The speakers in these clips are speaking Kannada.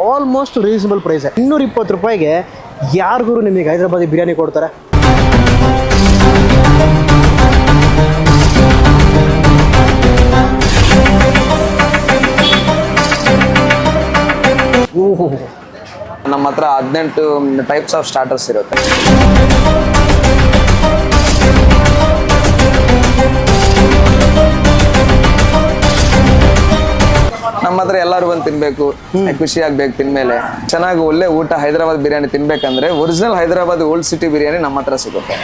ಆಲ್ಮೋಸ್ಟ್ ರೀಸನಬಲ್ ಪ್ರೈಸ್ ಇನ್ನೂರ ಇಪ್ಪತ್ತು ರೂಪಾಯಿಗೆ ಯಾರಿಗೂ ನಿಮಗೆ ಹೈದರಾಬಾದಿ ಬಿರಿಯಾನಿ ಕೊಡ್ತಾರೆ? ನಮ್ಮ ಹತ್ರ ಹದಿನೆಂಟು ಟೈಪ್ಸ್ ಆಫ್ ಸ್ಟಾರ್ಟರ್ಸ್ ಇರುತ್ತೆ. ನಮ್ಮ ಹತ್ರ ಎಲ್ಲರೂ ಬಂದು ತಿನ್ಬೇಕು. ಖುಷಿ ಆಗ್ಬೇಕು ತಿನ್ಮೇಲೆ. ಚೆನ್ನಾಗಿ ಒಳ್ಳೆ ಊಟ Hyderabad biryani ತಿನ್ಬೇಕಂದ್ರೆ original Hyderabad old city biryani ನಮ್ಮ ಹತ್ರ ಸಿಗುತ್ತೆ.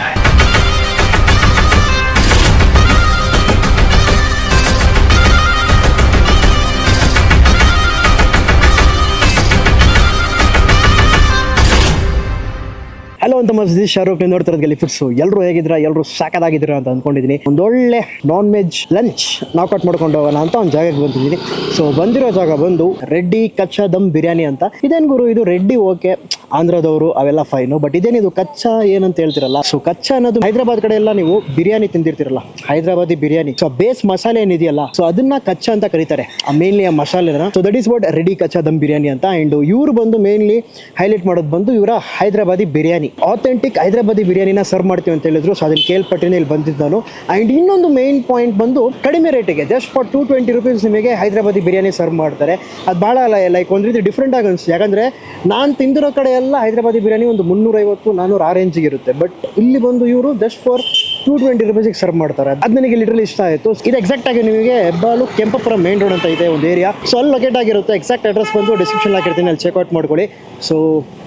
ಹಲೋ ಅಂತ ಮಸ್ತಿ ಶಾರೂಕ್ ನೋಡ್ತಿರೋದು ಗಲಿ ಫಿಟ್ಸು ಎಲ್ಲರೂ ಹೇಗಿದ್ರ ಎಲ್ಲರೂ ಸಾಕದಾಗಿದ್ದೀರಾ ಅಂತ ಅಂದ್ಕೊಂಡಿದ್ದೀನಿ ಒಂದೊಳ್ಳೆ ನಾನ್ ವೆಜ್ ಲಂಚ್ ನಾಕೌಟ್ ಮಾಡ್ಕೊಂಡು ಹೋಗೋಣ ಅಂತ ಒಂದು ಜಾಗಕ್ಕೆ ಬಂದಿದ್ದೀನಿ. ಸೊ ಬಂದಿರೋ ಜಾಗ ಬಂದು ರೆಡ್ಡಿ ಕಚ್ಚಾ ದಮ್ ಬಿರಿಯಾನಿ ಅಂತ. ಇದೇನು ಗುರು? ಇದು ರೆಡ್ಡಿ ಓಕೆ, ಆಂಧ್ರದವರು, ಅವೆಲ್ಲ ಫೈನು ಬಟ್ ಇದೇನಿದು ಕಚ್ಚಾ ಏನಂತ ಹೇಳ್ತಿರಲ್ಲ? ಸೊ ಕಚ್ಚಾ ಅನ್ನೋದು ಹೈದರಾಬಾದ್ ಕಡೆ ಎಲ್ಲ ನೀವು ಬಿರಿಯಾನಿ ತಿಂದಿರ್ತಿರಲ್ಲ? ಹೈದರಾಬಾದಿ ಬಿರಿಯಾನಿ. ಸೊ ಬೇಸ್ ಮಸಾಲೆ ಏನಿದೆಯಲ್ಲ ಸೊ ಅದನ್ನ ಕಚ್ಚಾ ಅಂತ ಕರೀತಾರೆ. ಆ ಮೇನ್ಲಿ ಆ ಮಸಾಲೆನ so that is what ready kachcha dum biryani ಅಂತ. ಅಂಡ್ ಇವರು ಬಂದು ಮೇನ್ಲಿ ಹೈಲೈಟ್ ಮಾಡೋದು ಬಂದು ಇವರ ಹೈದರಾಬಾದಿ ಬಿರಿಯಾನಿ. ಆಥೆಂಟಿಕ್ ಹೈದರಾಬಾದಿ ಬಿರಿಯಾನಿನ ಸರ್ವ್ ಮಾಡ್ತೀವಿ ಅಂತ ಹೇಳಿದ್ರು. ಸೊ ಅದನ್ನು ಕೇಳ್ಪಟ್ಟಿನೇ, ಇಲ್ಲಿ ಬಂದಿದ್ದು ನಾನು. ಆ್ಯಂಡ್ ಇನ್ನೊಂದು ಮೇನ್ ಪಾಯಿಂಟ್ ಬಂದು ಕಡಿಮೆ ರೇಟಿಗೆ just for two twenty rupees ನಿಮಗೆ ಹೈದರಾಬಾದಿ ಬಿರಿಯಾನಿ ಸರ್ವ್ ಮಾಡ್ತಾರೆ. ಅದು ಭಾಳ ಲೈಕ್ ಒಂದು ರೀತಿ ಡಿಫ್ರೆಂಟ್ ಆಗಿ ಅನಿಸ್ತು ಯಾಕಂದರೆ ನಾನು ತಿಂದಿರೋ ಕಡೆ ಎಲ್ಲ ಹೈದರಾಬಾದಿ ಬಿರಿಯಾನಿ ಒಂದು ಮುನ್ನೂರೈವತ್ತು ನಾನ್ನೂರು ಆ ರೇಂಜಿಗೆ ಇರುತ್ತೆ. ಬಟ್ ಇಲ್ಲಿ ಬಂದು ಇವರು ಜಸ್ಟ್ ಫಾರ್ ಟೂ ಟ್ವೆಂಟಿ ರುಪೀಸಿಗೆ ಸರ್ವ್ ಮಾಡ್ತಾರೆ. ಅದು ನನಗೆ ಲಿಟ್ರಲಿ ಇಷ್ಟ ಆಯಿತು. ಇದು ಎಕ್ಸಾಕ್ಟ್ ಆಗಿ ನಿಮಗೆ ಹೆಬ್ಬಾಳು ಕೆಂಪಪುರ ಮೇನ್ ರೋಡ್ ಅಂತ ಇದೆ ಒಂದು ಏರಿಯಾ ಸೊ ಅಲ್ಲಿ ಲೊಕೇಟ್ ಆಗಿರುತ್ತೆ. ಎಕ್ಸಾಕ್ಟ್ ಅಡ್ರೆಸ್ ಬಂದು ಡಿಸ್ಕ್ರಿಪ್ಷನ್ ಹಾಕಿರ್ತೀನಿ. ಅಲ್ಲಿ ಚೆಕ್ಔಟ್ ಮಾಡ್ಕೊಳ್ಳಿ. ಸೊ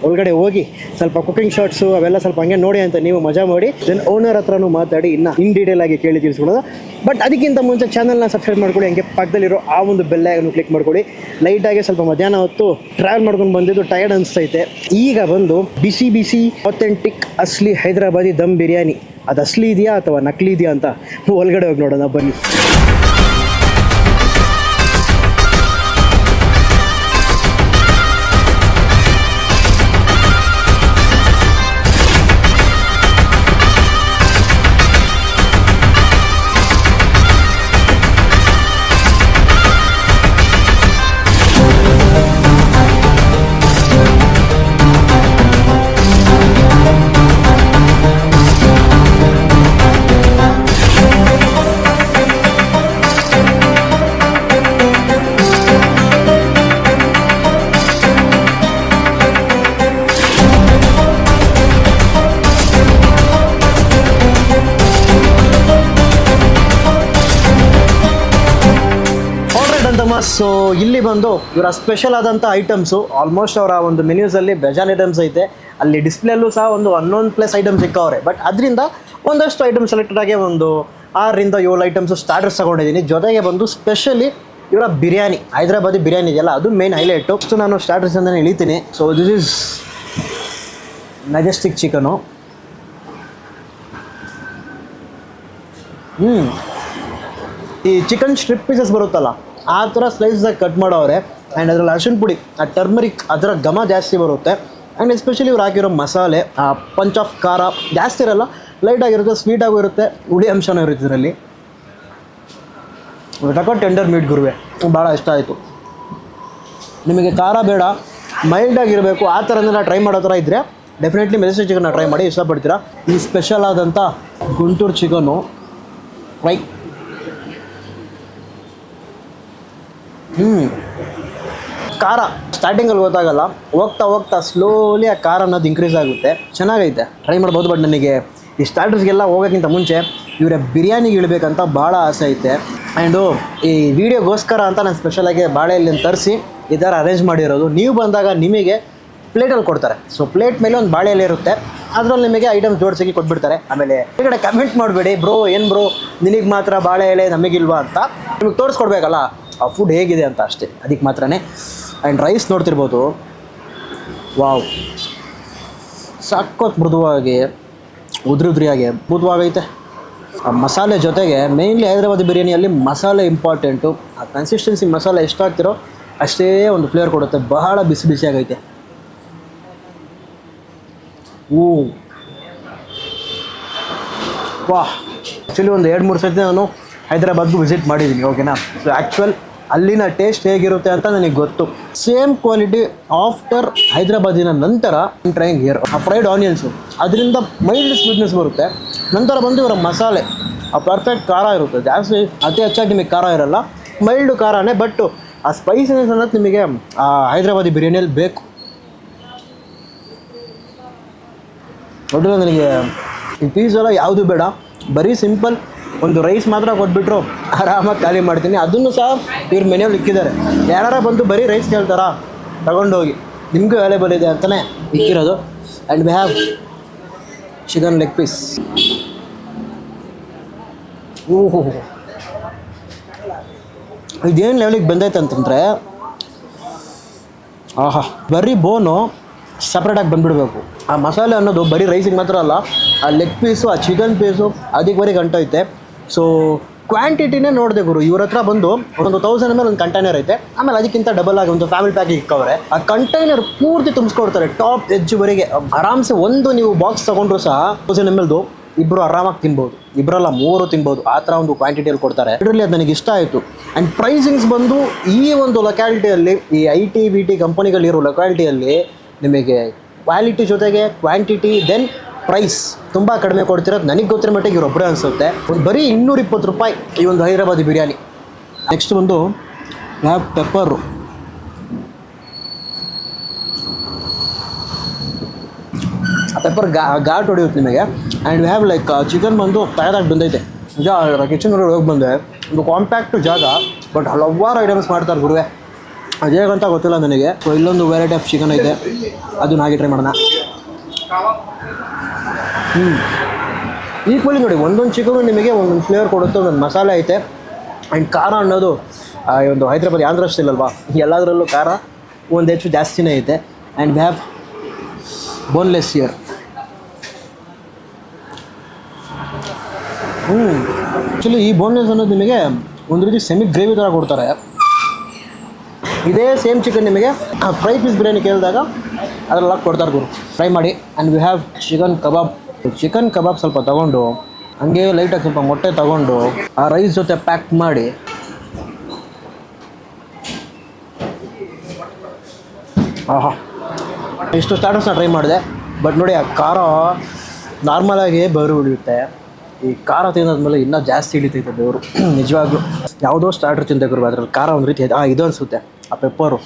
ಒಳಗಡೆ ಹೋಗಿ ಸ್ವಲ್ಪ ಕುಕಿಂಗ್ ಶಾರ್ಟ್ಸು ಅವೆಲ್ಲ ಸ್ವಲ್ಪ ಹಂಗೆ ನೋಡಿ ಅಂತ ನೀವು ಮಜಾ ಮಾಡಿ. ದೆನ್ ಓನರ್ ಹತ್ರನೂ ಮಾತಾಡಿ. ಇನ್ನು ಇನ್ ಡೀಟೇಲ್ ಆಗಿ ಕೇಳಿ ತಿಳಿಸ್ಕೊಳ್ಳೋದು. ಬಟ್ ಅದಕ್ಕಿಂತ ಮುಂಚೆ ಚಾನಲ್ನ ಸಬ್ಸ್ಕ್ರೈಬ್ ಮಾಡ್ಕೊಳ್ಳಿ. ಹಂಗೆ ಪಕ್ಕದಲ್ಲಿರೋ ಆ ಒಂದು ಬೆಲ್ಲನ್ನು ಕ್ಲಿಕ್ ಮಾಡ್ಕೊಳ್ಳಿ. ಲೈಟಾಗಿ ಸ್ವಲ್ಪ ಮಧ್ಯಾಹ್ನ ಹೊತ್ತು ಟ್ರಾವೆಲ್ ಮಾಡ್ಕೊಂಡು ಬಂದಿದ್ದು ಟಯರ್ಡ್ ಅನಿಸ್ತೈತೆ. ಈಗ ಬಂದು ಬಿಸಿ ಬಿಸಿ ಅಥೆಂಟಿಕ್ ಅಸ್ಲಿ ಹೈದರಾಬಾದಿ ದಮ್ ಬಿರಿಯಾನಿ. ಅದು ಅಸ್ಲಿ ಇದೆಯಾ ಅಥವಾ ನಕಲಿ ಇದೆಯಾ ಅಂತ ಒಳಗಡೆ ಹೋಗಿ ನೋಡೋಣ ಬನ್ನಿ. ಸೊ ಇಲ್ಲಿ ಬಂದು ಇವರ ಸ್ಪೆಷಲ್ ಆದಂಥ ಐಟಮ್ಸು ಆಲ್ಮೋಸ್ಟ್ ಅವರ ಒಂದು ಮೆನ್ಯೂಸಲ್ಲಿ ಬೆಜಾನ್ ಐಟಮ್ಸ್ ಐತೆ. ಅಲ್ಲಿ ಡಿಸ್ಪ್ಲೇಲ್ಲೂ ಸಹ ಒಂದು ಹನ್ನೊಂದು ಪ್ಲಸ್ ಐಟಮ್ಸ್ ಸಿಕ್ಕವ್ರೆ. ಬಟ್ ಅದರಿಂದ ಒಂದಷ್ಟು ಐಟಮ್ ಸೆಲೆಕ್ಟೆಡ್ ಆಗಿ ಒಂದು ಆರರಿಂದ ಏಳು ಐಟಮ್ಸು ಸ್ಟಾರ್ಟರ್ಸ್ ತಗೊಂಡಿದ್ದೀನಿ. ಜೊತೆಗೆ ಬಂದು ಸ್ಪೆಷಲಿ ಇವರ ಬಿರಿಯಾನಿ, ಹೈದರಾಬಾದಿ ಬಿರಿಯಾನಿ ಇದೆಯಲ್ಲ, ಅದು ಮೇನ್ ಹೈಲೈಟು ಸೊ ನಾನು ಸ್ಟಾರ್ಟರ್ಸ್ ಅಂತಲೇ ಇಳಿತೀನಿ. So this is majestic chicken ಹ್ಞೂ ಈ ಚಿಕನ್ ಸ್ಟ್ರಿಪ್ ಪೀಸಸ್ ಬರುತ್ತಲ್ಲ? ಆ ಥರ ಸ್ಲೈಸ್ದಾಗ ಕಟ್ ಮಾಡೋರೆ ಆ್ಯಂಡ್ ಅದರಲ್ಲಿ ಅರ್ಶಿಣ ಪುಡಿ, ಆ ಟರ್ಮರಿಕ್ ಅದರ ಘಮ ಜಾಸ್ತಿ ಬರುತ್ತೆ. ಆ್ಯಂಡ್ ಎಸ್ಪೆಷಲಿ ಇವ್ರು ಹಾಕಿರೋ ಮಸಾಲೆ, ಆ ಪಂಚ್ ಆಫ್ ಖಾರ ಜಾಸ್ತಿ ಇರಲ್ಲ ಲೈಟ್ ಆಗಿರುತ್ತೆ ಸ್ವೀಟ್ ಆಗು ಇರುತ್ತೆ, ಹುಳಿ ಅಂಶನೂ ಇರುತ್ತೆ ಇದರಲ್ಲಿ. ಟಕೋ ಟೆಂಡರ್ ಮೀಟ್ ಗುರುವೆ, ಭಾಳ ಇಷ್ಟ ಆಯಿತು. ನಿಮಗೆ ಖಾರ ಬೇಡ ಮೈಲ್ಡ್ ಆಗಿರಬೇಕು, ಆ ಥರನೆಲ್ಲ ಟ್ರೈ ಮಾಡೋ ಥರ ಇದ್ದರೆ ಡೆಫಿನೆಟ್ಲಿ ಮೆಜೆಸ್ಟಿಕ್ ಚಿಕನ್ನ ಟ್ರೈ ಮಾಡಿ, ಇಷ್ಟಪಡ್ತೀರಾ? ಈ ಸ್ಪೆಷಲ್ ಆದಂಥ ಗುಂಟೂರು ಚಿಕನ್ನು ಫ್ರೈ ಹ್ಞೂ ಖಾರ ಸ್ಟಾರ್ಟಿಂಗಲ್ಲಿ ಗೊತ್ತಾಗಲ್ಲ ಹೋಗ್ತಾ ಹೋಗ್ತಾ ಸ್ಲೋಲಿ ಆ ಖಾರ ಅನ್ನೋದು ಇನ್ಕ್ರೀಸ್ ಆಗುತ್ತೆ. ಚೆನ್ನಾಗೈತೆ. ಟ್ರೈ ಮಾಡ್ಬೋದು ಬಟ್ ನನಗೆ ಈ ಸ್ಟಾರ್ಟರ್ಸ್ಗೆಲ್ಲ ಹೋಗೋಕ್ಕಿಂತ ಮುಂಚೆ ಇವರ ಬಿರಿಯಾನಿಗೆ ಇಳಬೇಕಂತ ಭಾಳ ಆಸೆ ಐತೆ. ಆ್ಯಂಡು ಈ ವಿಡಿಯೋಗೋಸ್ಕರ ಅಂತ ನಾನು ಸ್ಪೆಷಲಾಗಿ ಬಾಳೆಯಲ್ಲಿ ತರಿಸಿ, ಈ ಥರ ಅರೇಂಜ್ ಮಾಡಿರೋದು. ನೀವು ಬಂದಾಗ ನಿಮಗೆ ಪ್ಲೇಟಲ್ಲಿ ಕೊಡ್ತಾರೆ. ಸೊ ಪ್ಲೇಟ್ ಮೇಲೆ ಒಂದು ಬಾಳೆ ಎಲೆ ಇರುತ್ತೆ. ಅದರಲ್ಲಿ ನಿಮಗೆ ಐಟಮ್ ಜೋಡಿಸಿ ಕೊಟ್ಬಿಡ್ತಾರೆ. ಆಮೇಲೆ ಕಡೆ ಕಮೆಂಟ್ ಮಾಡಬೇಡಿ. ಬ್ರೋ, ಏನು ಬ್ರೋ? ನಿನಗೆ ಮಾತ್ರ ಬಾಳೆ ಎಲೆ ನಮಗಿಲ್ವಾ? ಅಂತ ನಿಮಗೆ ತೋರಿಸ್ಕೊಡ್ಬೇಕಲ್ಲ. ಆ ಫುಡ್ ಹೇಗಿದೆ ಅಂತ ಅಷ್ಟೇ. ಅದಕ್ಕೆ ಮಾತ್ರನೇ. ಆ್ಯಂಡ್ ರೈಸ್ ನೋಡ್ತಿರ್ಬೋದು. ವಾವ್ ಸಾಕೋತ್ ಮೃದುವಾಗಿ ಉದ್ರಿ ಉದ್ರಿಯಾಗಿ ಮೃದುವಾಗೈತೆ ಆ ಮಸಾಲೆ ಜೊತೆಗೆ ಮೇಯ್ನ್ಲಿ ಹೈದರಾಬಾದ್ ಬಿರಿಯಾನಿಯಲ್ಲಿ ಮಸಾಲೆ ಇಂಪಾರ್ಟೆಂಟು ಆ ಕನ್ಸಿಸ್ಟೆನ್ಸಿ ಮಸಾಲೆ ಎಷ್ಟಾಗ್ತಿರೋ ಅಷ್ಟೇ ಒಂದು ಫ್ಲೇವರ್ ಕೊಡುತ್ತೆ. ಬಹಳ ಬಿಸಿ ಬಿಸಿಯಾಗೈತೆ. ಹ್ಞೂ ವಾಹ್ ಆ್ಯಕ್ಚುಲಿ ಒಂದು ಎರಡು, ಮೂರು ಸರ್ತಿ ನಾನು ಹೈದ್ರಾಬಾದ್ಗೂ ವಿಸಿಟ್ ಮಾಡಿದ್ದೀನಿ ಓಕೆನಾ ಸೊ ಆ್ಯಕ್ಚುಯಲ್ ಅಲ್ಲಿನ ಟೇಸ್ಟ್ ಹೇಗಿರುತ್ತೆ ಅಂತ ನನಗೆ ಗೊತ್ತು. ಸೇಮ್ ಕ್ವಾಲಿಟಿ ಆಫ್ಟರ್ ಹೈದರಾಬಾದಿನ ನಂತರ ಟ್ರೈಂಗ್ ಹಿಯರ್ ಆ ಫ್ರೈಡ್ ಆನಿಯನ್ಸು ಅದರಿಂದ ಮೈಲ್ಡ್ ಸ್ವೀಟ್ನೆಸ್ ಬರುತ್ತೆ. ನಂತರ ಬಂದು ಇವರ ಮಸಾಲೆ. ಆ ಪರ್ಫೆಕ್ಟ್ ಖಾರ ಇರುತ್ತೆ. ಜಾಸ್ತಿ ಅತಿ ಹೆಚ್ಚಾಗಿ ನಿಮಗೆ ಖಾರ ಇರಲ್ಲ. ಮೈಲ್ಡ್ ಖಾರನೇ ಬಟ್ ಆ ಸ್ಪೈಸಿನೆಸ್ ಅನ್ನೋದು ನಿಮಗೆ ಹೈದರಾಬಾದಿ ಬಿರಿಯಾನಿಯಲ್ಲಿ ಬೇಕು. ಒಟ್ಟು ನನಗೆ ಈ ಎಲ್ಲ ಯಾವುದು ಬೇಡ. ಬರೀ ಸಿಂಪಲ್ ಒಂದು ರೈಸ್ ಮಾತ್ರ ಕೊಟ್ಬಿಟ್ರು ಆರಾಮಾಗಿ ಖಾಲಿ ಮಾಡ್ತೀನಿ. ಅದನ್ನು ಸಹ ಇವ್ರ ಮನೆಯವ್ರು ಇಕ್ಕಿದ್ದಾರೆ. ಯಾರು ಬಂದು ಬರೀ ರೈಸ್ ಕೇಳ್ತಾರಾ? ತಗೊಂಡೋಗಿ. ನಿಮಗೂ ಅವೈಲೇಬಲ್ ಇದೆ ಅಂತಲೇ ಇಕ್ಕಿರೋದು. And we have chicken leg piece ಓಹೋ. ಇದೇನು ಲೆವೆಲಿಗೆ ಬಂದೈತೆ ಅಂತಂದರೆ, ಆಹಾ, ಬರೀ ಬೋನು ಸಪ್ರೇಟಾಗಿ ಬಂದ್ಬಿಡ್ಬೇಕು. ಆ ಮಸಾಲೆ ಅನ್ನೋದು ಬರೀ ರೈಸಿಗೆ ಮಾತ್ರ ಅಲ್ಲ, ಆ ಲೆಗ್ ಪೀಸು ಆ ಚಿಕನ್ ಪೀಸು ಅದಕ್ಕೆ ಬರೀ ಗಂಟೈತೆ ಸೊ ಕ್ವಾಂಟಿಟಿನೇ ನೋಡಿದೆ ಗುರು, ಇವ್ರ ಹತ್ರ ಬಂದು ಒಂದು ತೌಸಂಡ್ ಮೇಲೆ ಒಂದು ಕಂಟೈನರ್ ಐತೆ. ಆಮೇಲೆ ಅದಕ್ಕಿಂತ ಡಬಲ್ ಆಗಿ ಒಂದು ಫ್ಯಾಮಿಲಿ ಪ್ಯಾಕ್ ಇಕ್ಕವ್ರೆ. ಆ ಕಂಟೈನರ್ ಪೂರ್ತಿ ತುಂಬಿಸ್ಕೊಡ್ತಾರೆ ಟಾಪ್ ಎಜ್ಜುವರೆಗೆ ಆರಾಮ್ಸೆ ಒಂದು ನೀವು ಬಾಕ್ಸ್ ತಗೊಂಡ್ರು ಸಹ ತೌಸಂಡ್ ಎಂ ಎಲ್ದು ಇಬ್ಬರು ಆರಾಮಾಗಿ ತಿನ್ಬೋದು. ಇಬ್ಬರಲ್ಲ ಮೂರು ತಿನ್ಬೋದು. ಆ ಥರ ಒಂದು ಕ್ವಾಂಟಿಟಿಯಲ್ಲಿ ಕೊಡ್ತಾರೆ. ಇದರಲ್ಲಿ ಅದು ನನಗೆ ಇಷ್ಟ ಆಯಿತು. ಆ್ಯಂಡ್ ಪ್ರೈಸಿಂಗ್ಸ್ ಬಂದು ಈ ಒಂದು ಲೊಕ್ಯಾಲಿಟಿಯಲ್ಲಿ ಈ ಐ ಟಿ ಬಿ ಟಿ ಕಂಪನಿಗಳಿರೋ ಲೊಕ್ಯಾಲಿಟಿಯಲ್ಲಿ ನಿಮಗೆ ಕ್ವಾಲಿಟಿ ಜೊತೆಗೆ ಕ್ವಾಂಟಿಟಿ ದೆನ್ ಪ್ರೈಸ್ ತುಂಬ ಕಡಿಮೆ ಕೊಡ್ತಿರೋದು. ನನಗೆ ಗೊತ್ತಿರೋ ಮಟ್ಟಿಗೆ ಇವರೊಬ್ಬರೇ ಅನಿಸುತ್ತೆ. ಒಂದು ಬರೀ ಇನ್ನೂರಿಪ್ಪತ್ತು ರೂಪಾಯಿ ಈ ಒಂದು ಹೈದರಾಬಾದಿ ಬಿರಿಯಾನಿ. ನೆಕ್ಸ್ಟ್ ಬಂದು ಬ್ಲ್ಯಾಕ್ ಪೆಪ್ಪರು ಪೆಪ್ಪರ್ ಗಾ, ಘಾಟ್ ಹೊಡೆಯುತ್ತೆ ನಿಮಗೆ. And we have like chicken ಬಂದು ತಯಾರಾಗಿ ಬಂದೈತೆ. ನಿಜ ಕಿಚನ್ ಹೋಗಿ ಬಂದೆ ಒಂದು ಕಾಂಪ್ಯಾಕ್ಟ್ ಜಾಗ ಬಟ್ ಹಲವಾರು ಐಟಮ್ಸ್ ಮಾಡ್ತಾರೆ ಗುರುವೆ. ಅದು ಹೇಗಂತ ಗೊತ್ತಿಲ್ಲ ನನಗೆ. ಸೊ ಇಲ್ಲೊಂದು ವೆರೈಟಿ ಆಫ್ ಚಿಕನ್ ಐತೆ ಅದನ್ನ ಹಾಗೆ ಟ್ರೈ ಮಾಡೋಣ. ಹ್ಞೂ ಈಕ್ವಲಿ ನೋಡಿ, ಒಂದೊಂದು ಚಿಕನು ನಿಮಗೆ ಒಂದೊಂದು ಫ್ಲೇವರ್ ಕೊಡುತ್ತೆ, ಒಂದೊಂದು ಮಸಾಲೆ ಐತೆ. ಆ್ಯಂಡ್ ಖಾರ ಅನ್ನೋದು ಈ ಒಂದು ಹೈದ್ರಾಬಾದ್ ಆಂಧ್ರ ಸ್ಟೈಲ್ ಅಲ್ವಾ? ಎಲ್ಲದರಲ್ಲೂ ಖಾರ, ಒಂದು ಹೆಚ್ಚು ಜಾಸ್ತಿನೇ ಐತೆ. And we have boneless here ಹ್ಞೂ ಆ್ಯಕ್ಚುಲಿ ಈ ಬೋನ್ಲೆಸ್ ಅನ್ನೋದು ನಿಮಗೆ ಒಂದು ರೀತಿ ಸೆಮಿ ಗ್ರೇವಿ ಥರ ಕೊಡ್ತಾರೆ. ಇದೇ ಸೇಮ್ ಚಿಕನ್ ನಿಮಗೆ ಫ್ರೈ ಪೀಸ್ ಬಿರಿಯಾನಿ ಕೇಳಿದಾಗ ಅದರಲ್ಲ ಕೊಡ್ತಾರೆ ಗುರು. ಫ್ರೈ ಮಾಡಿ and we have chicken kebab chicken kebab ಸ್ವಲ್ಪ ತಗೊಂಡು, ಹಂಗೆ ಲೈಟಾಗಿ ಸ್ವಲ್ಪ ಮೊಟ್ಟೆ ತಗೊಂಡು, ಆ ರೈಸ್ ಜೊತೆ ಪ್ಯಾಕ್ ಮಾಡಿ, ಆಹಾ. ಇಷ್ಟು ಸ್ಟಾರ್ಟರ್ಸ್ನ ಟ್ರೈ ಮಾಡಿದೆ. ಬಟ್ ನೋಡಿ, ಆ ಖಾರ ನಾರ್ಮಲಾಗಿ ಬೆವರು ಉಳಿಯುತ್ತೆ. ಈ ಖಾರ ತಿನ್ನೋದ್ಮೇಲೆ ಇನ್ನೂ ಜಾಸ್ತಿ ಇಳಿತೈತೆ ಬೆವರು ನಿಜವಾಗ್ಲೂ ಯಾವುದೋ ಸ್ಟಾರ್ಟರ್ ಗುರು ಅದ್ರಲ್ಲಿ ಖಾರ ಒಂದು ರೀತಿ ಆ, ಇದು ಅನಿಸುತ್ತೆ. ಆ ಪೆಪ್ಪರು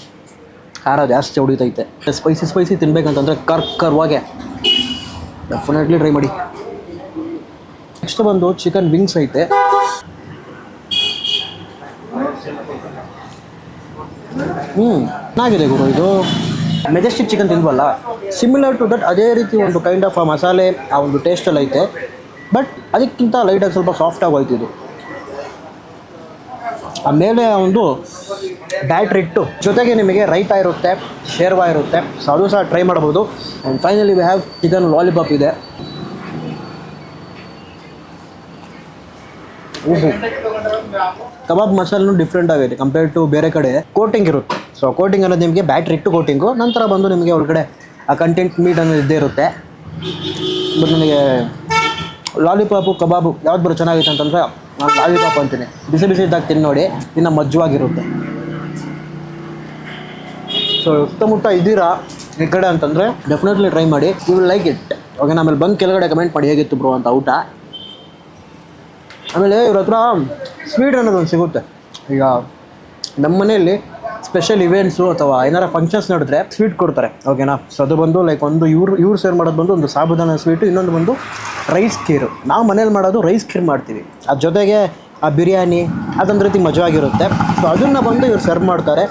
ಖಾರ ಜಾಸ್ತಿ ಹೊಡಿತೈತೆ. ಸ್ಪೈಸಿ ಸ್ಪೈಸಿ ತಿನ್ಬೇಕಂತಂದರೆ ಕರ್ ಕರ್ವಾಗೆ ಡೆಫಿನೆಟ್ಲಿ ಟ್ರೈ ಮಾಡಿ. ನೆಕ್ಸ್ಟ್ ಬಂದು ಚಿಕನ್ ವಿಂಗ್ಸ್ ಐತೆ. ಹ್ಞೂ ಚೆನ್ನಾಗಿದೆ ಗುರು ಇದು. ಮೆಜೆಸ್ಟಿಕ್ ಚಿಕನ್ ತಿನ್ಬಲ್ಲ ಸಿಮಿಲರ್ ಟು ದಟ್ ಅದೇ ರೀತಿ ಒಂದು ಕೈಂಡ್ ಆಫ್ ಆ ಮಸಾಲೆ, ಆ ಒಂದು ಟೇಸ್ಟಲ್ಲಿ ಐತೆ. ಬಟ್ ಅದಕ್ಕಿಂತ ಲೈಟಾಗಿ ಸ್ವಲ್ಪ ಸಾಫ್ಟಾಗಿ ಹೋಯ್ತು ಇದು. ಆಮೇಲೆ ಒಂದು ಬ್ಯಾಟ್ರಿ ಇಟ್ಟು ಜೊತೆಗೆ ನಿಮಗೆ ರೈತ ಇರುತ್ತೆ, ಶೇರ್ವಾ ಇರುತ್ತೆ. ಸೊ ಅದು ಸಹ ಟ್ರೈ ಮಾಡ್ಬೋದು and finally we have chicken lollipop ಇದೆ. ಕಬಾಬ್ ಮಸಾಲನು ಡಿಫ್ರೆಂಟ್ ಆಗೈತೆ ಕಂಪೇರ್ಡ್ ಟು ಬೇರೆ ಕಡೆ. ಕೋಟಿಂಗ್ ಇರುತ್ತೆ. ಸೊ ಕೋಟಿಂಗ್ ಅನ್ನೋದು ನಿಮಗೆ ಬ್ಯಾಟ್ರಿ ಇಟ್ಟು ಕೋಟಿಂಗು ನಂತರ ಬಂದು ನಿಮಗೆ ಒಳಗಡೆ ಆ ಕಂಟೆಂಟ್ ಮೀಟ್ ಅನ್ನೋದು ಇದ್ದೇ ಇರುತ್ತೆ. ಬಟ್ ನನಗೆ ಲಾಲಿಪಾಪು ಕಬಾಬು ಯಾವ್ದು ಬರೋ ಚೆನ್ನಾಗಿತ್ತು ಅಂತಂದ್ರೆ ನಾನು ಲಾಲಿಪಾಪ್ ಅಂತೀನಿ. ಬಿಸಿ ಬಿಸಿ ಇದ್ದಾಗ ತಿಂದು ನೋಡಿ, ಇನ್ನು ಮಜ್ಜವಾಗಿರುತ್ತೆ ಸೊ ಸುತ್ತಮುತ್ತ ಇದ್ದೀರಾ ಈ ಕಡೆ ಅಂತಂದರೆ ಡೆಫಿನೆಟ್ಲಿ ಟ್ರೈ ಮಾಡಿ you will like it okay ಆಮೇಲೆ ಬಂದು ಕೆಳಗಡೆ ಕಮೆಂಟ್ ಮಾಡಿ ಹೇಗಿತ್ತು ಬ್ರೋ ಅಂತ ಊಟ. ಆಮೇಲೆ ಇವ್ರ ಹತ್ರ ಸ್ವೀಟ್ ಅನ್ನೋದು ಒಂದು ಸಿಗುತ್ತೆ. ಈಗ ನಮ್ಮ ಮನೆಯಲ್ಲಿ ಸ್ಪೆಷಲ್ ಇವೆಂಟ್ಸು ಅಥವಾ ಏನಾರ ಫಂಕ್ಷನ್ಸ್ ನಡೆದ್ರೆ ಸ್ವೀಟ್ ಕೊಡ್ತಾರೆ ಓಕೆನಾ ಸೊ ಅದು ಬಂದು ಲೈಕ್ ಒಂದು ಇವ್ರು ಇವ್ರು ಸೇರ್ ಮಾಡೋದು ಬಂದು ಒಂದು ಸಾಬುದಾನ ಸ್ವೀಟು ಇನ್ನೊಂದು ಬಂದು ರೈಸ್ ಖೀರು ನಾವು ಮನೇಲಿ ಮಾಡೋದು ರೈಸ್ ಖೀರ್ ಮಾಡ್ತೀವಿ. ಅದ್ರ ಜೊತೆಗೆ ಆ ಬಿರಿಯಾನಿ, ಅದೊಂದು ರೀತಿ ಮಜವಾಗಿರುತ್ತೆ. ಸೊ ಅದನ್ನು ಬಂದು ಇವ್ರು ಸರ್ವ್ ಮಾಡ್ತಾರೆ.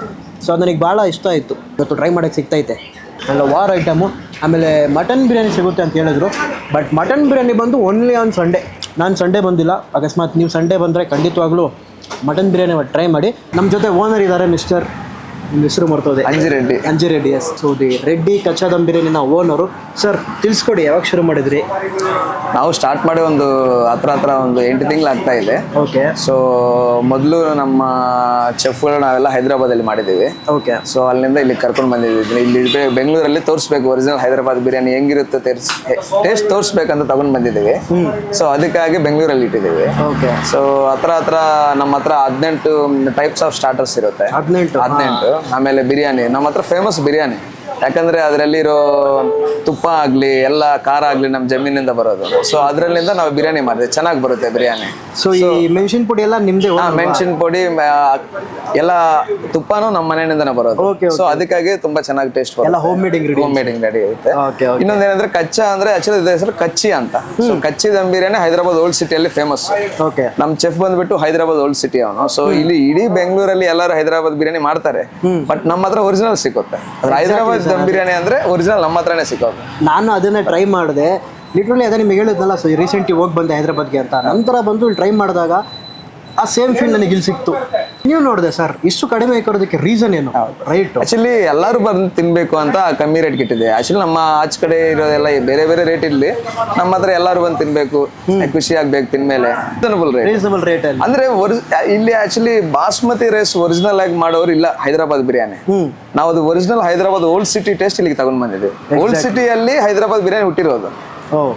ಸೊ ನನಗೆ ಭಾಳ ಇಷ್ಟ ಆಯಿತು. ಇವತ್ತು ಟ್ರೈ ಮಾಡೋಕ್ಕೆ ಸಿಗ್ತೈತೆ. ಹಲವಾರು ಐಟಮು ಆಮೇಲೆ ಮಟನ್ ಬಿರಿಯಾನಿ ಸಿಗುತ್ತೆ ಅಂತ ಹೇಳಿದ್ರು. ಬಟ್ ಮಟನ್ ಬಿರಿಯಾನಿ ಬಂದು ಓನ್ಲಿ ಆನ್ ಸಂಡೇ ನಾನು ಸಂಡೇ ಬಂದಿಲ್ಲ. ಅಕಸ್ಮಾತ್ ನೀವು ಸಂಡೇ ಬಂದರೆ ಖಂಡಿತವಾಗ್ಲೂ ಮಟನ್ ಬಿರಿಯಾನಿ ಟ್ರೈ ಮಾಡಿ. ನಮ್ಮ ಜೊತೆ ಓನರ್ ಇದ್ದಾರೆ ಮಿಸ್ಟರ್ ನಿಮ್ಮ ಹೆಸರು ಮರ್ತೋದೆ. Anji Reddy. Anji Reddy yes so the Reddy ಕಚ್ಚಾದಂ ಬಿರಿಯಾನಿನ ಓನರು ಸರ್ ತಿಳಿಸ್ಕೊಡಿ ಯಾವಾಗ ಶುರು ಮಾಡಿದ್ರಿ? ನಾವು ಸ್ಟಾರ್ಟ್ ಮಾಡಿ ಒಂದು ಹತ್ರ ಹತ್ರ ಒಂದು ಎಂಟು ತಿಂಗಳು ಆಗ್ತಾ ಇದೆ. ಓಕೆ ಸೊ ಮೊದಲು ನಮ್ಮ ಚೆಫ್ಗಳು ನಾವೆಲ್ಲ ಹೈದರಾಬಾದಲ್ಲಿ ಮಾಡಿದ್ದೀವಿ. ಓಕೆ ಸೊ ಅಲ್ಲಿಂದ ಇಲ್ಲಿ ಕರ್ಕೊಂಡು ಬಂದಿದ್ದೀವಿ. ಇಲ್ಲಿ ಬೆಂಗಳೂರಲ್ಲಿ ತೋರಿಸ್ಬೇಕು ಒರಿಜಿನಲ್ ಹೈದರಾಬಾದ್ ಬಿರಿಯಾನಿ ಹೆಂಗಿರುತ್ತೆ ಟೇಸ್ಟ್ ತೋರಿಸ್ಬೇಕಂತ ತಗೊಂಡು ಬಂದಿದ್ದೀವಿ. ಸೊ ಅದಕ್ಕಾಗಿ ಬೆಂಗಳೂರಲ್ಲಿ ಇಟ್ಟಿದ್ದೀವಿ. ಓಕೆ ಸೊ ಹತ್ರ ಹತ್ರ ನಮ್ಮ ಹತ್ರ ಹದಿನೆಂಟು ಟೈಪ್ಸ್ ಆಫ್ ಸ್ಟಾರ್ಟರ್ಸ್ ಇರುತ್ತೆ. ಹದಿನೆಂಟು. ಹದಿನೆಂಟು. ಆಮೇಲೆ ಬಿರಿಯಾನಿ. ನಮ್ಮ ಹತ್ರ ಫೇಮಸ್ ಬಿರಿಯಾನಿ. ಯಾಕಂದ್ರೆ ಅದರಲ್ಲಿರೋ ತುಪ್ಪ ಆಗ್ಲಿ ಎಲ್ಲ ಖಾರ ಆಗ್ಲಿ ನಮ್ಮ ಜಮೀನಿಂದ ಬರೋದು. ಸೊ ಅದರಲ್ಲಿಂದ ನಾವು ಬಿರಿಯಾನಿ ಮಾಡಿದೆ ಚೆನ್ನಾಗಿ ಬರುತ್ತೆ ಬಿರಿಯಾನಿ. ಸೊ ಈ ಮೆಣಸಿನ ಪುಡಿ ಎಲ್ಲ ನಿಮ್ದೇ ಹಾ ಮೆಣಸಿನ ಪುಡಿ ಎಲ್ಲ ತುಪ್ಪನೂ ನಮ್ಮ ಮನೆಯಿಂದನೇ ಬರೋದು. ಸೊ ಅದಕ್ಕಾಗಿ ತುಂಬಾ ಚೆನ್ನಾಗಿ ಟೇಸ್ಟ್ ಎಲ್ಲ home made ingredient home made ready ಇರುತ್ತೆ ಇನ್ನೊಂದೇನಂದ್ರೆ ಕಚ್ಚಾ ಅಂದ್ರೆ ಆಕ್ಚುಲಿ ಇದ್ರ ಹೆಸರು ಕಚ್ಚಿ ಅಂತ. ಸೊ ಕಚ್ಚಿ ದಮ್ ಬಿರಿಯಾನಿ ಹೈದರಾಬಾದ್ ಓಲ್ಡ್ ಸಿಟಿಯಲ್ಲಿ ಫೇಮಸ್ ಓಕೆ ನಮ್ ಚೆಫ್ ಬಂದ್ಬಿಟ್ಟು ಹೈದರಾಬಾದ್ ಓಲ್ಡ್ ಸಿಟಿ ಅವನು. ಸೊ ಇಲ್ಲಿ ಇಡೀ ಬೆಂಗಳೂರಲ್ಲಿ ಎಲ್ಲರೂ ಹೈದರಾಬಾದ್ ಬಿರಿಯಾನಿ ಮಾಡ್ತಾರೆ. ಬಟ್ ನಮ್ಮ ಹತ್ರ ಒರಿಜಿನಲ್ ಸಿಗುತ್ತೆ. ಅದ್ರ ದಮ್ ಬಿರಿಯಾನಿ ಅಂದ್ರೆ ಒರಿಜಿನಲ್ ನಮ್ಮ ಹತ್ರನೇ ಸಿಗೋದು ನಾನು ಅದನ್ನ ಟ್ರೈ ಮಾಡಿದೆ. ಲಿಟ್ರಲಿ ಅದೇ ನಿಮಗೆ ಹೇಳಿದ್ನಲ್ಲ ಸೊ ರೀಸೆಂಟ್ಲಿ ಹೋಗಿ ಬಂದೆ ಹೈದ್ರಾಬಾದ್ಗೆ ಅಂತ. ನಂತರ ಬಂದು ಇಲ್ಲಿ ಟ್ರೈ ಮಾಡಿದಾಗ ಆ ಸೇಮ್ ಫೀಲ್ಡ್ ನನಗೆ ಇಲ್ಲಿ ಸಿಕ್ತು ನೀವು ನೋಡಿದೆ ಸರ್ ಇಷ್ಟು ಕಡಿಮೆ ಹಾಕೋದಕ್ಕೆ ರೀಸನ್ ಏನು? ರೈಟ್ ಆಕ್ಚುಲಿ ಎಲ್ಲರೂ ಬಂದು ತಿನ್ಬೇಕು ಅಂತ ಕಮ್ಮಿ ರೇಟ್ ಇಟ್ಟಿದೆ ಆಕ್ಚುಲಿ ನಮ್ಮ ಆಚೆ ಕಡೆ ಇರೋದೆಲ್ಲ ಬೇರೆ ಬೇರೆ ರೇಟ್ ಇರ್ಲಿ ನಮ್ಮ ಹತ್ರ ಎಲ್ಲರೂ ಬಂದು ತಿನ್ಬೇಕು. ಖುಷಿ ಆಗ್ಬೇಕು ತಿನ್ಮೇಲೆ. ರೀಸನಬಲ್ ರೇಟ್ ರೀಸನಬಲ್ ಅಂದ್ರೆ ಇಲ್ಲಿ ಆಕ್ಚುಲಿ ಬಾಸ್ಮತಿ ರೈಸ್ ಒರಿಜಿನಲ್ ಆಗಿ ಮಾಡೋರು ಇಲ್ಲ ಹೈದರಾಬಾದ್ ಬಿರಿಯಾನಿ. ನಾವು ಅದು original Hyderabad old city taste ಇಲ್ಲಿಗೆ ತಗೊಂಡ್ ಬಂದಿದ್ದೀವಿ ಓಲ್ಡ್ ಸಿಟಿಯಲ್ಲಿ ಹೈದರಾಬಾದ್ ಬಿರಿಯಾನಿ ಹುಟ್ಟಿರೋದು.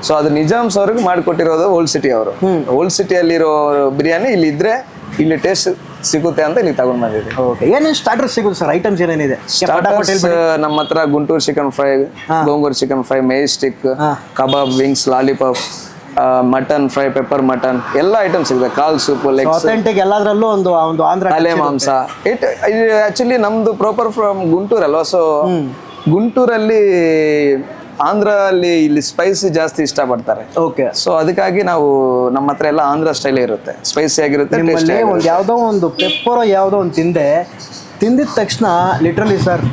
ಸೊ ಅದು ನಿಜಾಮ್ಸ್ ಅವ್ರಿಗೆ ಮಾಡಿಕೊಟ್ಟಿರೋದು ಓಲ್ಡ್ ಸಿಟಿ ಅವರು. ಓಲ್ಡ್ ಸಿಟಿಯಲ್ಲಿರೋ ಬಿರಿಯಾನಿ ಇಲ್ಲಿ ಇದ್ರೆ ಇಲ್ಲಿ ಟೇಸ್ಟ್ ಸಿಗುತ್ತೆ ಅಂತ ಇಲ್ಲಿ ತಗೊಂಡ್ ಬಂದಿದೆ ಓಕೆ. ಏನೇನು ಸ್ಟಾರ್ಟರ್ ಸಿಗುತ್ತೆ ಸರ್ ಐಟಮ್ಸ್ ಏನೇನಿದೆ? ಸ್ಟಾರ್ಟರ್ಸ್ ನಮ್ಮ ಹತ್ರ Guntur chicken fry gongura chicken fry majestic kebab wings lollipop mutton fry pepper mutton ಎಲ್ಲ ಐಟಮ್ ಸಿಗುತ್ತೆ. ಕಾಲ್ ಸೂಪ್ ಅಥೆಂಟಿಕ್ ಎಲ್ಲದರಲ್ಲೂ ಒಂದು ಒಂದು ಆಂಧ್ರ ತಲೆ ಮಾಂಸ. ಇಟ್ ಆಕ್ಚುಲಿ ನಮ್ದು ಪ್ರಾಪರ್ ಫ್ರಮ್ ಗುಂಟೂರ್ ಅಲ್ವಾ? ಸೊ ಗುಂಟೂರಲ್ಲಿ ಆಂಧ್ರ ಅಲ್ಲಿ ಇಲ್ಲಿ ಸ್ಪೈಸಿ ಜಾಸ್ತಿ ಇಷ್ಟಪಡ್ತಾರೆ. ಓಕೆ ಸೊ ಅದಕ್ಕಾಗಿ ನಾವು ನಮ್ಮ ಹತ್ರ ಎಲ್ಲ ಆಂಧ್ರ ಸ್ಟೈಲ್ ಇರುತ್ತೆ. ಸ್ಪೈಸಿ ಆಗಿರುತ್ತೆ ನಿಮ್ಮಲ್ಲಿ ಒಂದು ಯಾವುದೋ ಒಂದು ಪೆಪ್ಪರೋ ಯಾವುದೋ ಒಂದು ತಿಂದೆ ತಿಂದಿದ ತಕ್ಷಣ ಲಿಟ್ರಲಿ ಸರ್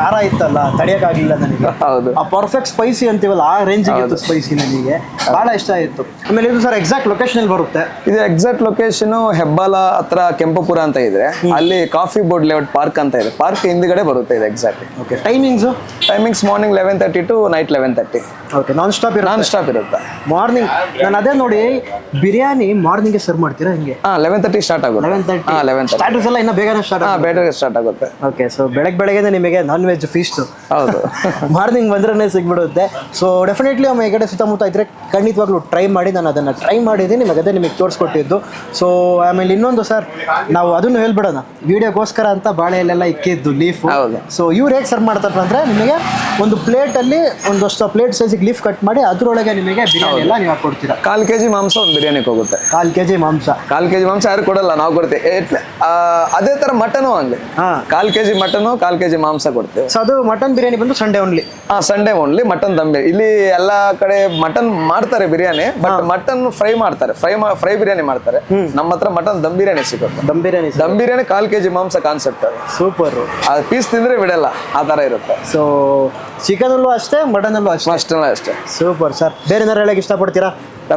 ಖಾರ ಇತ್ತಲ್ಲ ತಡಿಯೋಕ್ಕಾಗಲಿಲ್ಲ ನನಗೆ. ಹೌದು. ಆ ಪರ್ಫೆಕ್ಟ್ ಸ್ಪೈಸಿ ಅಂತೀವಲ್ಲ ಆ ರೇಂಜ್ ಇತ್ತು ಸ್ಪೈಸಿ ನನಗೆ. ಬಹಳ ಇಷ್ಟ ಆಯಿತು. ಆಮೇಲೆ ಇದು ಸರ್ ಎಕ್ಸಾಕ್ಟ್ ಲೊಕೇಶನ್ ಬರುತ್ತೆ? ಇದು ಎಕ್ಸಾಕ್ಟ್ ಲೊಕೇಶನ್ ಹೆಬ್ಬಾಲ ಹತ್ರ ಕೆಂಪಪುರ ಅಂತ ಇದ್ರೆ ಅಲ್ಲಿ ಕಾಫಿ ಬೋರ್ಡ್ ಲೇಔಟ್ ಪಾರ್ಕ್ ಅಂತ ಇದೆ. ಪಾರ್ಕ್ ಹಿಂದ್ಗಡೆ ಬರುತ್ತೆ ಇದು exact okay timings timings morning eleven thirty to night eleven thirty okay non stop non stop ಇರುತ್ತೆ. ಮಾರ್ನಿಂಗ್ ನಾನು ಅದೇ ನೋಡಿ ಬಿರಿಯಾನಿ ಮಾರ್ನಿಂಗ್ ಸರ್ವ್ ಮಾಡ್ತೀರಾ ಹಿಂಗೆ? ಹಾ ಲೆವೆನ್ ತರ್ಟಿ ಸ್ಟಾರ್ಟ್ ಆಗುತ್ತೆ. ಲೆವೆನ್ ತರ್ಟಿ ಹಾ ಲೆವೆನ್ ಸ್ಟಾರ್ಟರ್ಸ್ ಎಲ್ಲ ಇನ್ನೂ ಬೇಗನೆ ಸ್ಟಾರ್ಟ್ ಹಾ ಬೇಟರ್ ಸ್ಟಾರ್ಟ್ ಆಗುತ್ತೆ. ಓಕೆ ಸೊ ಬೆಳಗ್ಗೆ ಬೆಳಗ್ಗೆ ನಿಮಗೆ ನಾನ್ ವೆಜ್ ಫೀಸ್ಟ್ ಹೌದು. ಮಾರ್ನಿಂಗ್ ಬಂದ್ರೆ ಸಿಗ್ಬಿಡುತ್ತೆ. ಸೊ ಡೆಫಿನೆಟ್ಲಿ ನಮ್ಮ ಈ ಕಡೆ ಸುತ್ತಮುತ್ತ ಇದ್ರೆ ಖಂಡಿತವಾಗ್ಲೂ ಟ್ರೈ ಮಾಡಿ ನಾನು ಅದನ್ನು ಟ್ರೈ ಮಾಡಿದ್ದೀನಿ ನಿಮಗೆ ಅದೇ ನಿಮಗೆ ತೋರಿಸ್ಕೊಟ್ಟಿದ್ದು. ಸೊ ಆಮೇಲೆ ಇನ್ನೊಂದು ಸರ್ ನಾವು ಅದನ್ನು ಹೇಳ್ಬಿಡೋಣ. ವಿಡಿಯೋಗೋಸ್ಕರ ಅಂತ ಬಾಳೆಯಲ್ಲೆಲ್ಲ ಇಕ್ಕಿದ್ದು ಲೀಫ್ ಹೌದು. ಸೊ ಇವ್ರು ಹೇಗೆ ಸರ್ವ್ ಮಾಡ್ತಾರೆ ಅಂದರೆ ನಿಮಗೆ ಒಂದು ಪ್ಲೇಟಲ್ಲಿ ಒಂದಷ್ಟು ಪ್ಲೇಟ್ ಸೈಜಿಗೆ ಲೀಫ್ ಕಟ್ ಮಾಡಿ ಅದರೊಳಗೆ ನಿಮಗೆ ಬಿರಿಯಾನಿ ಎಲ್ಲ ನೀವು ಹಾಕ್ಕೊಡ್ತೀರಾ ಕಾಲ್ ಕೆಜಿ ಮಾಂಸ ಒಂದು ಬಿರಿಯಾನಿಗೆ ಹೋಗುತ್ತೆ. ಕಾಲ್ ಕೆಜಿ ಮಾಂಸ. ಕಾಲ್ ಕೆಜಿ ಮಾಂಸ ಯಾರು ಕೊಡಲ್ಲ ನಾವು ಕೊಡ್ತೇವೆ. ಆ, ಅದೇ ತರ ಮಟನು ಹಂಗೆ. ಹಾ. ಕಾಲ್ ಕೆಜಿ ಮಟನ್ ಕಾಲ್ ಕೆಜಿ ಮಾಂಸ ಕೊಡ್ತೇವೆ. ಸೊ ಅದು ಮಟನ್ ಬಿರಿಯಾನಿ ಬಂದು ಸಂಡೇ ಓನ್ಲಿ ಹಾ Sunday only mutton dum biryani ಇಲ್ಲಿ ಎಲ್ಲಾ ಕಡೆ ಮಟನ್ ಮಾಡ್ತಾರೆ ಬಿರಿಯಾನಿ ಬಟ್ ಮಟನ್ ಫ್ರೈ ಮಾಡ್ತಾರೆ. ಫ್ರೈ ಫ್ರೈ ಬಿರಿಯಾನಿ ಮಾಡ್ತಾರೆ. ನಮ್ಮ ಹತ್ರ ಮಟನ್ ದಮ್ ಬಿರಿಯಾನಿ ಸಿಗುತ್ತೆ. ದಮ್ ಬಿರಿಯಾನಿ ದಮ್ ಬಿರಿಯಾನಿ ಕಾಲ್ ಕೆಜಿ ಮಾಂಸ ಕಾನ್ಸೆಪ್ಟ್ ಅದು. ಸೂಪರ್ ಅದು ಪೀಸ್ ತಿಂದ್ರೆ ಬಿಡಲ್ಲ ಆ ತರ ಇರುತ್ತೆ. ಸೊ ಚಿಕನಲ್ಲೂ ಅಷ್ಟೇ ಮಟನಲ್ಲೂ ಅಷ್ಟೇ? ಅಷ್ಟೆಲ್ಲ ಅಷ್ಟೇ. ಸೂಪರ್ ಸರ್ ಬೇರೆ ಏನಾರು ಇಷ್ಟಪಡ್ತೀರಾ?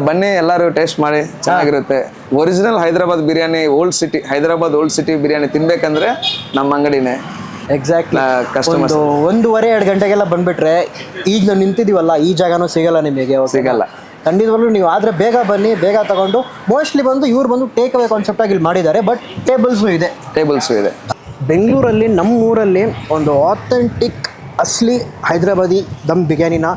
ಬನ್ನಿ ಎಲ್ಲರೂ ಟೇಸ್ಟ್ ಮಾಡಿ ಚೆನ್ನಾಗಿರುತ್ತೆ. Original Hyderabad biryani old city Hyderabad old city biryani ತಿನ್ಬೇಕಂದ್ರೆ ನಮ್ಮ ಅಂಗಡಿನೇ. ಎಕ್ಸಾಕ್ಟ್ಲಿ ಕಸ್ಟಮರ್ಸ್ ಒಂದು ಒಂದೂವರೆ ಎರಡು ಗಂಟೆಗೆಲ್ಲ ಬಂದ್ಬಿಟ್ರೆ ಈಗ ನಾವು ನಿಂತಿದೀವಲ್ಲ ಈ ಜಾಗನೂ ಸಿಗಲ್ಲ ನಿಮಗೆ? ಸಿಗಲ್ಲ. ಖಂಡಿತವಾಗ್ಲೂ ನೀವು ಆದರೆ ಬೇಗ ಬನ್ನಿ ಬೇಗ ತಗೊಂಡು ಮೋಸ್ಟ್ಲಿ ಬಂದು ಇವ್ರು ಬಂದು ಟೇಕ್ ಅವೇ ಕಾನ್ಸೆಪ್ಟ್ ಆಗಿ ಇಲ್ಲಿ ಮಾಡಿದ್ದಾರೆ ಬಟ್ ಟೇಬಲ್ಸು ಇದೆ. ಟೇಬಲ್ಸು ಇದೆ. ಬೆಂಗಳೂರಲ್ಲಿ ನಮ್ಮ ಊರಲ್ಲಿ ಒಂದು ಆಥೆಂಟಿಕ್ ಅಸ್ಲಿ ಹೈದ್ರಾಬಾದಿ ದಮ್ ಬಿರಿಯಾನಿನ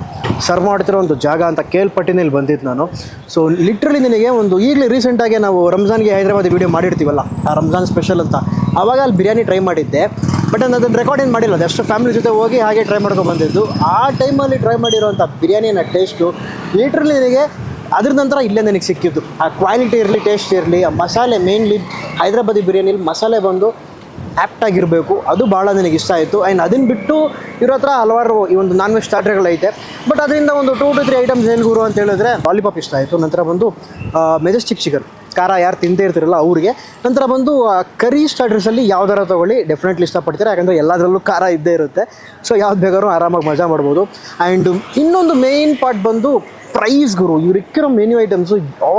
ಸರ್ವ್ ಮಾಡ್ತಿರೋ ಒಂದು ಜಾಗ ಅಂತ ಕೇಳ್ಪಟ್ಟಿನಲ್ಲಿ ಬಂದಿದ್ದು ನಾನು. ಸೊ ಲಿಟ್ರಲಿ ನಿನಗೆ ಒಂದು ಈಗಲೇ ರೀಸೆಂಟಾಗಿ ನಾವು ರಂಜಾನ್ಗೆ ಹೈದ್ರಾಬಾದಿ ವಿಡಿಯೋ ಮಾಡಿರ್ತೀವಲ್ಲ, ಆ ರಂಜಾನ್ ಸ್ಪೆಷಲ್ ಅಂತ. ಆವಾಗ ಅಲ್ಲಿ ಬಿರಿಯಾನಿ ಟ್ರೈ ಮಾಡಿದ್ದೆ ಬಟ್ ನಾನು ಅದನ್ನು ರೆಕಾರ್ಡಿಂಗ್ ಮಾಡಿಲ್ಲ ಅದೆಷ್ಟು ಫ್ಯಾಮಿಲಿ ಜೊತೆ ಹೋಗಿ ಹಾಗೆ ಟ್ರೈ ಮಾಡ್ಕೊಂಡು ಬಂದಿದ್ದು. ಆ ಟೈಮಲ್ಲಿ ಟ್ರೈ ಮಾಡಿರೋಂಥ ಬಿರಿಯಾನಿನ ಟೇಸ್ಟು ಲಿಟ್ರಲಿ ನಿನಗೆ ಅದ್ರ ನಂತರ ಇಲ್ಲೇ ನನಗೆ ಸಿಕ್ಕಿದ್ದು. ಆ ಕ್ವಾಲಿಟಿ ಇರಲಿ ಟೇಸ್ಟ್ ಇರಲಿ, ಆ ಮಸಾಲೆ ಮೇನ್ಲಿ ಹೈದ್ರಾಬಾದಿ ಬಿರಿಯಾನಿಲಿ ಮಸಾಲೆ ಬಂದು ಆ್ಯಪ್ಟ್ ಆಗಿರಬೇಕು. ಅದು ಭಾಳ ನನಗೆ ಇಷ್ಟ ಆಯಿತು. ಆ್ಯಂಡ್ ಅದನ್ನ ಬಿಟ್ಟು ಇವ್ರ ಹತ್ರ ಹಲವಾರು ಈ ಒಂದು ನಾನ್ ವೆಜ್ ಸ್ಟಾರ್ಟರ್ಗಳೈತೆ ಬಟ್ ಅದರಿಂದ ಒಂದು ಟೂ ಟು ತ್ರೀ ಐಟಮ್ಸ್ ಏನು ಗುರು ಅಂತ ಹೇಳಿದ್ರೆ ಲಾಲಿಪಾಪ್ ಇಷ್ಟ ಆಯಿತು. ನಂತರ ಬಂದು ಮೆಜೆಸ್ಟಿಕ್ ಚಿಕನ್. ಖಾರ ಯಾರು ತಿಂದೇ ಇರ್ತಿರಲ್ಲ ಅವ್ರಿಗೆ. ನಂತರ ಬಂದು ಕರಿ ಸ್ಟಾರ್ಟರ್ಸಲ್ಲಿ ಯಾವ್ದಾರ ತೊಗೊಳ್ಳಿ. ಡೆಫಿನೆಟ್ಲಿ ಇಷ್ಟಪಡ್ತೀರಾ. ಯಾಕಂದರೆ ಎಲ್ಲದರಲ್ಲೂ ಖಾರ ಇದ್ದೇ ಇರುತ್ತೆ. ಸೊ ಯಾವ್ದು ಬೇಕಾದ್ರೂ ಆರಾಮಾಗಿ ಮಜಾ ಮಾಡ್ಬೋದು. ಆ್ಯಂಡ್ ಇನ್ನೊಂದು ಮೇಯ್ನ್ ಪಾರ್ಟ್ ಬಂದು ಪ್ರೈಸ್ ಗುರು, ಇವ್ರು ಇಕ್ಕಿರೋ menu items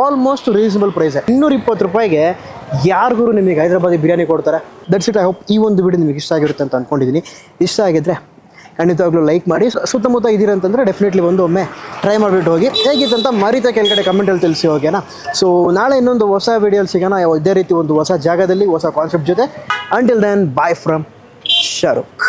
almost reasonable price ಇನ್ನೂರ ಇಪ್ಪತ್ತು ರೂಪಾಯಿಗೆ ಯಾರು ಗುರು ನಿಮಗೆ ಹೈದರಾಬಾದಿ ಬಿರಿಯಾನಿ ಕೊಡ್ತಾರೆ? ದಟ್ಸ್ ಇಟ್ ಐ ಹೋಪ್ ಈ ಒಂದು ವಿಡಿಯೋ ನಿಮಗೆ ಇಷ್ಟ ಆಗಿರುತ್ತೆ ಅಂತ ಅಂದ್ಕೊಂಡಿದ್ದೀನಿ ಇಷ್ಟ ಆಗಿದ್ರೆ ಖಂಡಿತವಾಗ್ಲೂ ಲೈಕ್ ಮಾಡಿ. ಸುತ್ತಮುತ್ತ ಇದ್ದೀರ ಅಂತಂದರೆ ಡೆಫಿನೆಟ್ಲಿ ಒಂದು ಒಮ್ಮೆ ಟ್ರೈ ಮಾಡಿಬಿಟ್ಟು ಹೋಗಿ. ಹೇಗಿತ್ತಂತ ಮರಿತ ಕೆಳಗಡೆ ಕಮೆಂಟಲ್ಲಿ ತಿಳಿಸಿ ಓಕೆನಾ ಸೊ ನಾಳೆ ಇನ್ನೊಂದು ಹೊಸ ವಿಡಿಯೋಲಿ ಸಿಗೋಣ. ಇದೇ ರೀತಿ ಒಂದು ಹೊಸ ಜಾಗದಲ್ಲಿ, ಹೊಸ ಕಾನ್ಸೆಪ್ಟ್ ಜೊತೆ. Until then bye from Shahrukh